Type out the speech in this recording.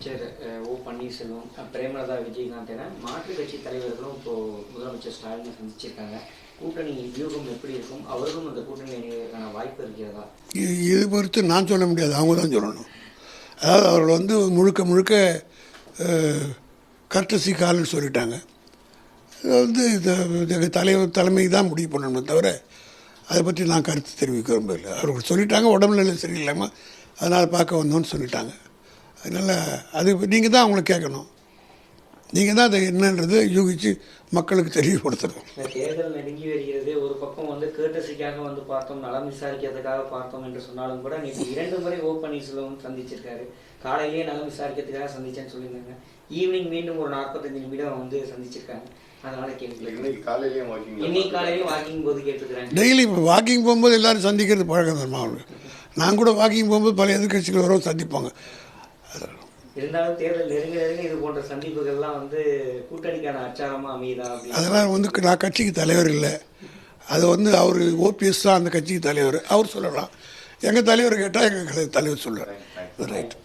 அமைச்சர் ஓ பன்னீர்செல்வம் பிரேமலதா விஜயகாந்த் என மாற்றுக் கட்சி தலைவர்களும் இப்போ முதலமைச்சர் ஸ்டாலினை சந்திச்சிருக்காங்க. கூட்டணி வியூகம் எப்படி இருக்கும்? அவர்களும் அந்த கூட்டணி இணைவதற்கான வாய்ப்பு இருக்கிறதா? இது இது பொறுத்து நான் சொல்ல முடியாது. அவங்க தான் சொல்லணும். அதாவது அவர்கள் வந்து முழுக்க முழுக்க கர்டசி கால்னு சொல்லிட்டாங்க. இது வந்து இது தலைவர் தலைமை தான் முடிவு பண்ணணுமே தவிர அதை பற்றி நான் கருத்து தெரிவிக்க விரும்பவில்லை. அவர்கள் சொல்லிட்டாங்க உடம்புநிலை சரியில்லாமல் அதனால் பார்க்க வந்தோன்னு சொல்லிட்டாங்க. அதனால் அது நீங்கள் தான் அவங்கள கேட்கணும். நீங்கள் தான் அதை என்னன்றது யூகித்து மக்களுக்கு தெரியப்படுத்தணும். தேர்தல் நெருங்கி வருகிறது. ஒரு பக்கம் வந்து கேட்டசிக்காக வந்து பார்த்தோம் நலம் விசாரிக்கிறதுக்காக பார்த்தோம் என்று சொன்னாலும் கூட நேற்று இரண்டு முறை ஓ பன்னீர்செல்வம் சந்திச்சிருக்காரு. காலையிலேயே நலம் விசாரிக்கிறதுக்காக சந்திச்சேன்னு சொல்லியிருந்தாங்க. ஈவினிங் மீண்டும் ஒரு நாற்பத்தஞ்சு நிமிடம் வந்து சந்திச்சிருக்காங்க. டெய்லி இப்போ வாக்கிங் போகும்போது எல்லாரும் சந்திக்கிறது பழக்கம் தான் அவங்களுக்கு நான் கூட வாக்கிங் போகும்போது பல எதிர்கட்சிகள் வர சந்திப்பாங்க. இருந்தாலும் தேர்தல் நெருங்க நெருங்க இது போன்ற சந்திப்புகள்லாம் வந்து கூட்டணிக்கான அச்சாரமா அமையுதா அதெல்லாம் வந்து நான் கட்சிக்கு தலைவர் இல்லை. அது வந்து அவர் ஓபிஎஸ் தான் அந்த கட்சிக்கு தலைவர். அவர் சொல்லலாம். எங்கள் தலைவர் கேட்டால் எங்கள் தலைவர் சொல்லுவார் ரைட்